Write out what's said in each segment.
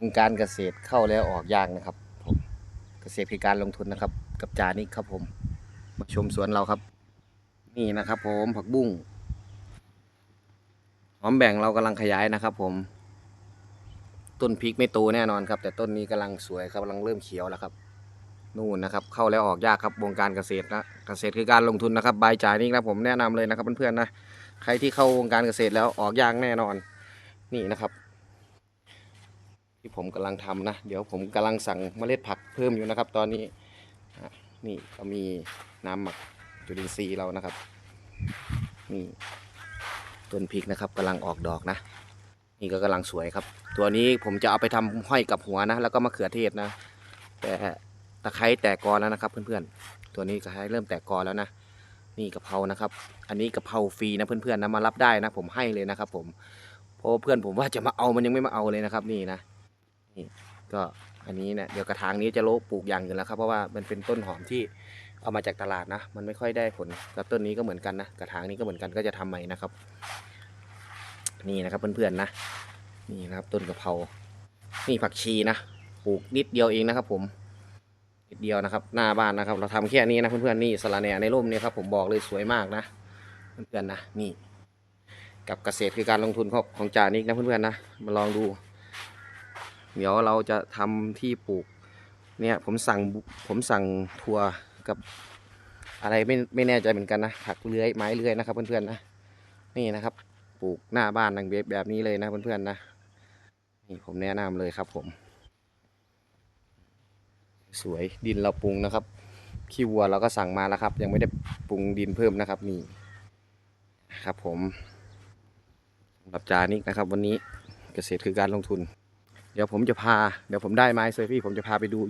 วงการเกษตรเข้าแล้วออกยากนะครับผมเกษตรคือการลงทุนนะครับ กับจานิกครับผม มาชมสวนเราครับ นี่นะครับ ผมผักบุ้งหอมแบ่งเรากำลังขยายนะครับ ผม ต้นพริกไม่โตแน่นอนครับ แต่ต้นนี้กำลังสวยครับกำลังเริ่มเขียวแล้วครับนู่นนะครับ เข้าแล้วออกยากครับวงการเกษตรนะเกษตรคือการลงทุนนะครับใบจ่ายนี่นะผมแนะนำเลยนะครับเพื่อนๆนะใครที่เข้าวงการเกษตรแล้วออกยากแน่นอน นี่นะครับ ที่ผมกำลังทำนะ เดี๋ยวผมกำลังสั่งเมล็ดผักเพิ่มอยู่นะครับ ตอนนี้นี่ก็มีน้ำหมักจุลินทรีย์เรานะครับนี่ต้นพริกนะครับกำลังออกดอกนะ นี่ก็กำลังสวยครับ ตัวนี้ผมจะเอาไปทำห้อยกับหัวนะ แล้วก็มะเขือเทศนะ แต่ตะไคร้แตกกอแล้วนะครับเพื่อนๆ ตัวนี้ตะไคร้เริ่มแตกกอแล้วนะ นี่กะเพรานะครับ อันนี้กะเพราฟรีนะเพื่อนๆนะมารับได้นะ ผมให้เลยนะครับ ผมเพราะเพื่อนผมว่าจะมาเอามันยังไม่มาเอาเลยนะครับ นี่นะ นี่ก็อันนี้เนี่ยเดี๋ยวกระถางนี้จะโลปลูกอย่างอื่นแล้วครับเพราะว่ามันเป็นต้นหอมที่เอามาจากตลาดนะ มันไม่ค่อยได้ผลกับต้นนี้ก็เหมือนกันนะกระถางนี้ก็เหมือนกันก็จะทำใหม่นะครับ นี่นะครับเพื่อนๆนะ นี่นะครับต้นกะเพรานี่ผักชีนะปลูกนิดเดียวเองนะครับ ผมนิดเดียวนะครับ หน้าบ้านนะครับ เราทำแค่นี้นะเพื่อนๆนี่สละแหน่ในร่มนี่ครับผมบอกเลยสวยมากนะเพื่อนๆนะนี่ กับเกษตรคือการลงทุนของของจานิกนะเพื่อนๆนะมาลองดู เดี๋ยวเราจะทำที่ปลูก เนี่ยผมสั่งผมสั่งทัวกับอะไรไม่ไม่แน่ใจเหมือนกันนะผักเลื้อยไม้เลื้อยนะครับ เพื่อนๆนะนี่นะครับ ปลูกหน้าบ้านดังเบบแบบนี้เลยนะเพื่อนๆนะนี่ผมแนะนำเลยครับผม สวยดินเราปรุงนะครับขี้วัวเราก็สั่งมาแล้วครับ ยังไม่ได้ปรุงดินเพิ่มนะครับนี่ครับผมสำหรับจานิกนะครับ วันนี้เกษตรคือการลงทุน เดี๋ยวผมจะพา เดี๋ยวผมได้ไม้เซอร์ฟี่ผมจะพาไปดู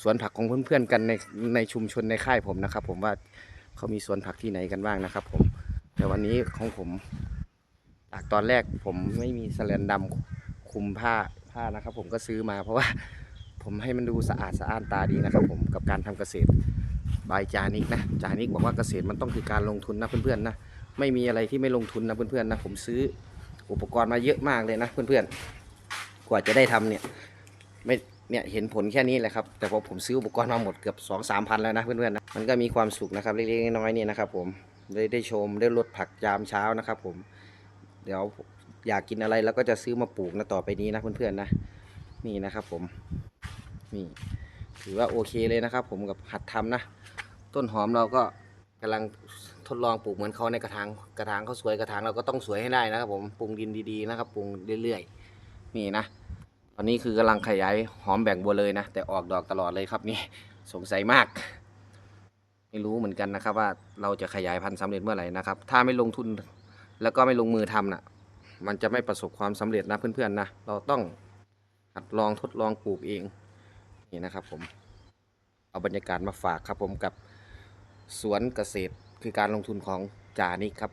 สวนผักของเพื่อนๆกันในในชุมชนในค่ายผมนะครับ ผมว่าเขามีสวนผักที่ไหนกันบ้างนะครับ ผม แต่วันนี้ของผมจากตอนแรกผมไม่มีสแลนดำคุมผ้าผ้านะครับ ผมก็ซื้อมาเพราะว่าผมให้มันดูสะอาดสะอ้านตาดีนะครับ ผมกับการทำเกษตรบายจานิกนะจานิกบอกว่าเกษตรมันต้องคือการลงทุนนะเพื่อนๆนะไม่มีอะไรที่ไม่ลงทุนนะเพื่อนๆนะผมซื้ออุปกรณ์มาเยอะมากเลยนะเพื่อนๆ กว่าจะได้ทำเนี่ยไม่เนี่ยเห็นผลแค่นี้แหละครับ แต่พอผมซื้ออุปกรณ์มาหมดเกือบสองสามพันแล้วนะเพื่อนๆนะมันก็มีความสุขนะครับเล็กๆน้อยๆเนี่ยนะครับผมได้ได้ชมได้ลดผักยามเช้านะครับ ผม เดี๋ยวอยากกินอะไรแล้วก็จะซื้อมาปลูกนะต่อไปนี้นะเพื่อนๆนะนี่นะครับผมนี่ถือว่าโอเคเลยนะครับ ผมกับหัดทำนะ ต้นหอมเราก็กำลังทดลองปลูกเหมือนเขาในกระถางกระถางเขาสวยกระถางเราก็ต้องสวยให้ได้นะครับ ผมปรุงดินดีๆนะครับปรุงเรื่อยๆนี่นะ อนนี้คือกำลังขยายหอมแบ่งบัวเลยนะ แต่ออกดอกตลอดเลยครับนี่สงสัยมาก ไม่รู้เหมือนกันนะครับ ว่าเราจะขยายพันธุ์สำเร็จเมื่อไหร่นะครับ ถ้าไม่ลงทุนแล้วก็ไม่ลงมือทำน่ะ มันจะไม่ประสบความสำเร็จนะเพื่อนๆนะเราต้องหัดลองทดลองปลูกเองนี่นะครับ ผม เอาบรรยากาศมาฝากครับผมกับสวนเกษตรคือการลงทุนของจานิกครับ